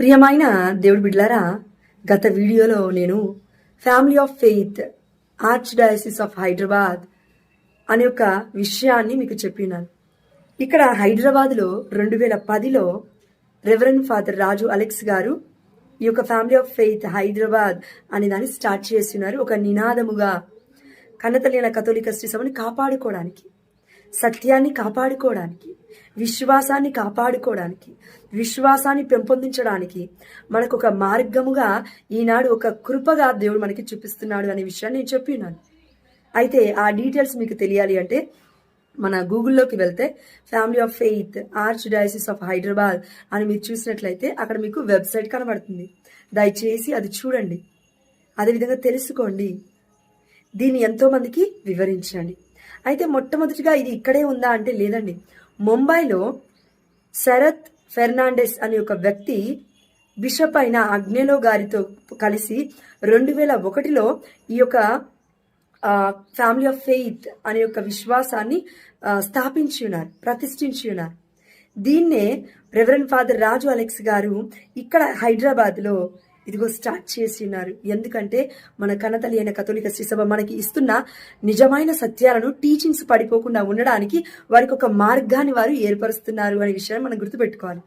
ప్రియమైన దేవుడి బిడ్లారా గత వీడియోలో నేను family of faith archdiocese of Hyderabad అనే ఒక విషయాన్ని మీకు చెప్పినాను ఇక్కడ హైదరాబాద్లో రెండు వేల పదిలో రెవరెండ్ ఫాదర్ రాజు అలెక్స్ గారు ఈ యొక్క ఫ్యామిలీ ఆఫ్ ఫెయిత్ హైదరాబాద్ అనే దాన్ని స్టార్ట్ చేస్తున్నారు ఒక నినాదముగా కన్నతలిన కథోలిక శ్రీ సభని కాపాడుకోవడానికి. సత్యాన్ని కాపాడుకోవడానికి విశ్వాసాన్ని కాపాడుకోవడానికి విశ్వాసాన్ని పెంపొందించడానికి మనకు ఒక మార్గముగా ఈనాడు ఒక కృపగా దేవుడు మనకి చూపిస్తున్నాడు అనే విషయాన్ని నేను చెప్పినాను అయితే ఆ డీటెయిల్స్ మీకు తెలియాలి అంటే మన గూగుల్లోకి వెళ్తే family of faith archdiocese of Hyderabad అని మీరు చూసినట్లయితే అక్కడ మీకు వెబ్సైట్ కనబడుతుంది. దయచేసి అది చూడండి. అదేవిధంగా తెలుసుకోండి. దీన్ని ఎంతోమందికి వివరించండి. అయితే మొట్టమొదటిగా ఇది ఇక్కడే ఉందా అంటే లేదండి. ముంబైలో శరత్ ఫెర్నాండెస్ అనే ఒక వ్యక్తి బిషప్ అయిన అగ్నేలో గారితో కలిసి రెండు వేల ఒకటిలో ఈ యొక్క ఫ్యామిలీ ఆఫ్ ఫెయిత్ అనే యొక్క విశ్వాసాన్ని స్థాపించి ఉన్నారు ప్రతిష్ఠించి ఉన్నారు. దీన్నే రెవరెండ్ ఫాదర్ రాజు అలెక్స్ గారు ఇక్కడ హైదరాబాద్లో ఇదిగో స్టార్ట్ చేసి ఉన్నారు ఎందుకంటే మన కన్నతల్లి అయిన కథోలిక శ్రీసభ మనకి ఇస్తున్న నిజమైన సత్యాలను టీచింగ్స్ పడిపోకుండా ఉండడానికి వారికి ఒక మార్గాన్ని వారు ఏర్పరుస్తున్నారు అనే విషయాన్ని మనం గుర్తుపెట్టుకోవాలి.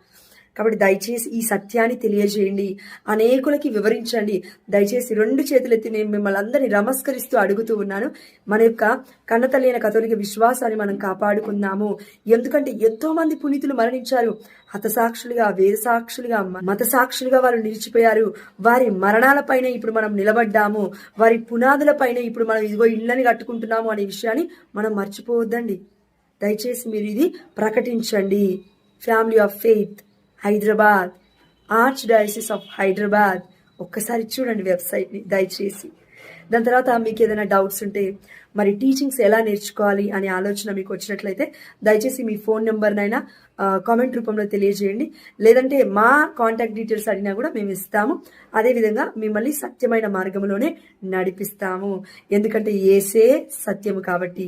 కాబట్టి దయచేసి ఈ సత్యాన్ని తెలియజేయండి. అనేకులకి వివరించండి. దయచేసి రెండు చేతులెత్తి నేను మిమ్మల్ని అందరినీ నమస్కరిస్తూ అడుగుతూ ఉన్నాను. మన యొక్క కన్నతల్లి కథోలిక విశ్వాసాన్ని మనం కాపాడుకుందాము. ఎందుకంటే ఎంతో మంది పునీతులు మరణించారు. హతసాక్షులుగా వేదసాక్షులుగా మత సాక్షులుగా వాళ్ళు నిలిచిపోయారు. వారి మరణాలపైన ఇప్పుడు మనం నిలబడ్డాము. వారి పునాదులపైన ఇప్పుడు మనం ఇదిగో ఇళ్ళని కట్టుకుంటున్నాము అనే విషయాన్ని మనం మర్చిపోవద్దండి. దయచేసి మీరు ఇది ప్రకటించండి. Family of faith Hyderabad. Arch diocese of Hyderabad. ఒక్కసారి చూడండి వెబ్సైట్ని దయచేసి. దాని తర్వాత మీకు ఏదైనా డౌట్స్ ఉంటే మరి టీచింగ్స్ ఎలా నేర్చుకోవాలి అనే ఆలోచన మీకు వచ్చినట్లయితే దయచేసి మీ ఫోన్ నెంబర్నైనా కామెంట్ రూపంలో తెలియజేయండి. లేదంటే మా కాంటాక్ట్ డీటెయిల్స్ అడిగినా కూడా మేము ఇస్తాము. అదేవిధంగా మిమ్మల్ని సత్యమైన మార్గంలోనే నడిపిస్తాము. ఎందుకంటే ఏసే సత్యము కాబట్టి